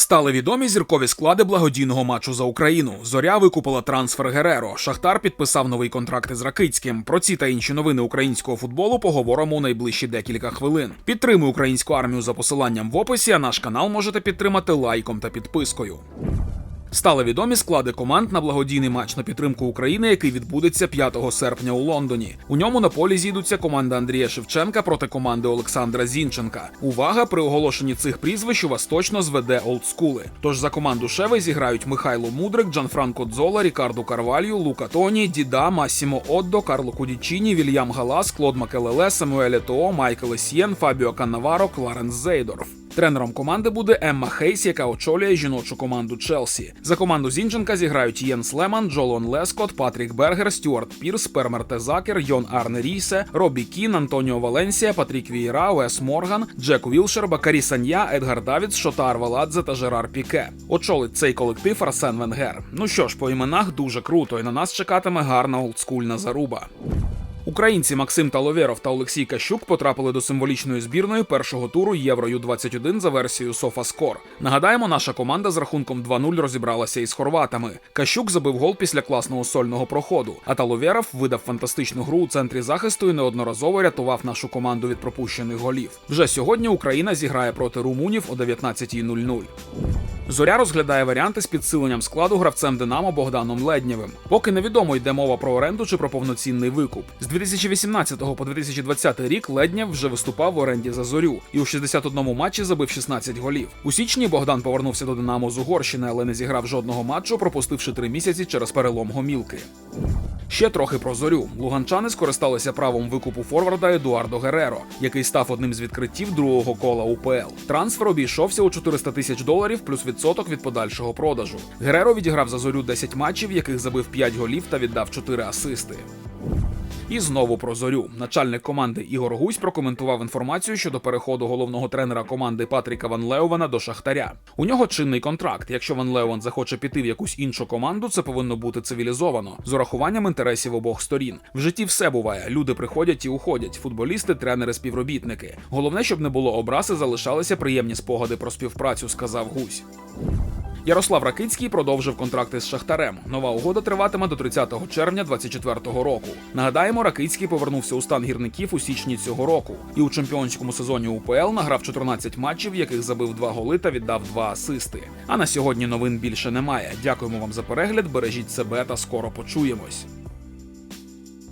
Стали відомі зіркові склади благодійного матчу за Україну. Зоря викупила трансфер Гереро. Шахтар підписав новий контракт із Ракицьким. Про ці та інші новини українського футболу поговоримо у найближчі декілька хвилин. Підтримуй українську армію за посиланням в описі. А наш канал можете підтримати лайком та підпискою. Стали відомі склади команд на благодійний матч на підтримку України, який відбудеться 5 серпня у Лондоні. У ньому на полі зійдуться команда Андрія Шевченка проти команди Олександра Зінченка. Увага! При оголошенні цих прізвищ у вас точно зведе олдскули. Тож за команду Шеви зіграють Михайло Мудрик, Джанфранко Дзола, Рікардо Карвалью, Лука Тоні, Діда, Массімо Оддо, Карло Кудічіні, Вільям Галас, Клод Макелеле, Самуель Етоо, Майкл Есьєн, Фабіо Каннаваро, Кларенс Зейдорф. Тренером команди буде Емма Хейс, яка очолює жіночу команду Челсі. За команду Зінченка зіграють Єнс Леман, Джолон Лескот, Патрік Бергер, Стюарт Пірс, Пермер Тезакер, Йон Арне Рісе, Робі Кін, Антоніо Валенсія, Патрік Вієра, Уес Морган, Джек Вілшер, Бакарі Санья, Едгар Давідс, Шотар Валадзе та Жерар Піке. Очолить цей колектив Арсен Венгер. Ну що ж, по іменах дуже круто, і на нас чекатиме гарна олдскульна заруба. Українці Максим Таловєров та Олексій Кащук потрапили до символічної збірної першого туру Євро Ю-21 за версією SofaScore. Нагадаємо, наша команда з рахунком 2-0 розібралася із хорватами. Кащук забив гол після класного сольного проходу, а Таловєров видав фантастичну гру у центрі захисту і неодноразово рятував нашу команду від пропущених голів. Вже сьогодні Україна зіграє проти румунів о 19.00. Зоря розглядає варіанти з підсиленням складу гравцем Динамо Богданом Леднєвим. Поки невідомо йде мова про оренду чи про повноцінний викуп. З 2018 по 2020 рік Леднєв вже виступав в оренді за зорю і у 61 матчі забив 16 голів. У січні Богдан повернувся до Динамо з Угорщини, але не зіграв жодного матчу, пропустивши три місяці через перелом гомілки. Ще трохи про зорю. Луганчани скористалися правом викупу форварда Едуардо Гереро, який став одним з відкриттів другого кола УПЛ. Трансфер обійшовся у 400 тисяч доларів плюс відсоток від подальшого продажу. Гереро відіграв за зорю 10 матчів, яких забив 5 голів та віддав 4 асисти. І знову про зорю. Начальник команди Ігор Гусь прокоментував інформацію щодо переходу головного тренера команди Патріка Ван Леована до Шахтаря. У нього чинний контракт. Якщо Ван Леован захоче піти в якусь іншу команду, це повинно бути цивілізовано з урахуванням інтересів обох сторін. В житті все буває. Люди приходять і уходять. Футболісти, тренери, співробітники. Головне, щоб не було образ і залишалися приємні спогади про співпрацю, сказав Гусь. Ярослав Ракицький продовжив контракти з Шахтарем. Нова угода триватиме до 30 червня 2024 року. Нагадаємо, Ракицький повернувся у стан гірників у січні цього року. І у чемпіонському сезоні УПЛ награв 14 матчів, в яких забив 2 голи та віддав 2 асисти. А на сьогодні новин більше немає. Дякуємо вам за перегляд. Бережіть себе та скоро почуємось.